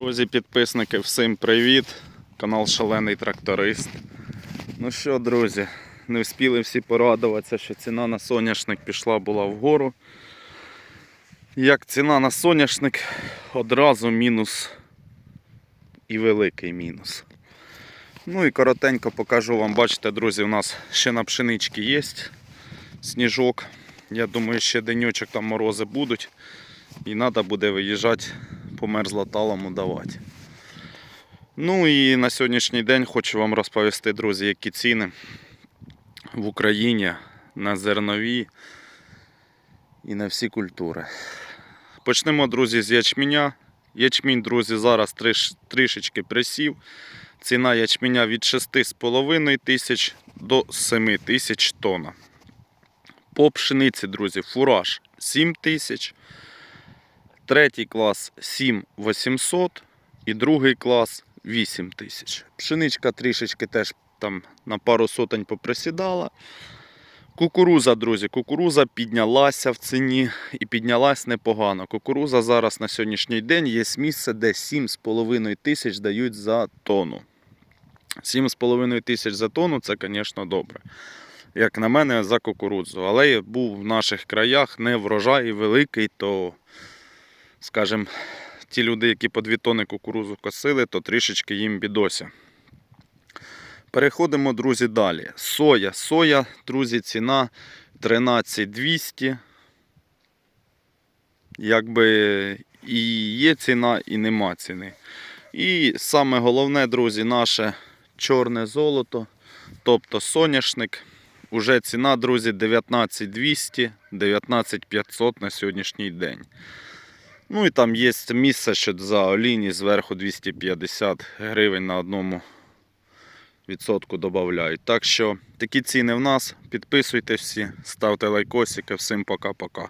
Друзі, підписники, всім привіт! Канал Шалений Тракторист. Ну що, друзі, не встигли всі порадуватися, що ціна на соняшник пішла була вгору. Як ціна на соняшник, одразу мінус і великий мінус. Ну і коротенько покажу вам, бачите, друзі, у нас ще на пшеничці є сніжок. Я думаю, ще денечок там морози будуть. І треба буде виїжджати по мерзлоталому давати. Ну і на сьогоднішній день хочу вам розповісти, друзі, які ціни в Україні на зернові і на всі культури. Почнемо, друзі, з ячменя. Ячмінь, друзі, зараз триш, трішечки присів. Ціна ячменя від 6,5 тисяч до 7 тисяч тонна. По пшениці, друзі, фураж 7 тисяч. Третій клас 7800 і другий клас 8 тисяч. Пшеничка трішечки теж там на пару сотень поприсідала. Кукуруза, друзі, кукуруза піднялася в ціні і піднялась непогано. Кукуруза зараз на сьогоднішній день є місце, де 7,5 тисяч дають за тонну. 7,5 тисяч за тонну це, звісно, добре. Як на мене, за кукурудзу. Але був в наших краях не врожай великий, то скажімо, ті люди, які по 2 тони кукурузу косили, то трішечки їм бідося. Переходимо, друзі, далі. Соя. Соя, друзі, ціна 13200. Якби і є ціна, і нема ціни. І саме головне, друзі, наше чорне золото, тобто соняшник. Уже ціна, друзі, 19200, 19500 на сьогоднішній день. Ну і там є місце, що за олійні зверху 250 гривень на одному відсотку додають. Так що такі ціни в нас. Підписуйтесь всі, ставте лайкосики. Всім пока-пока.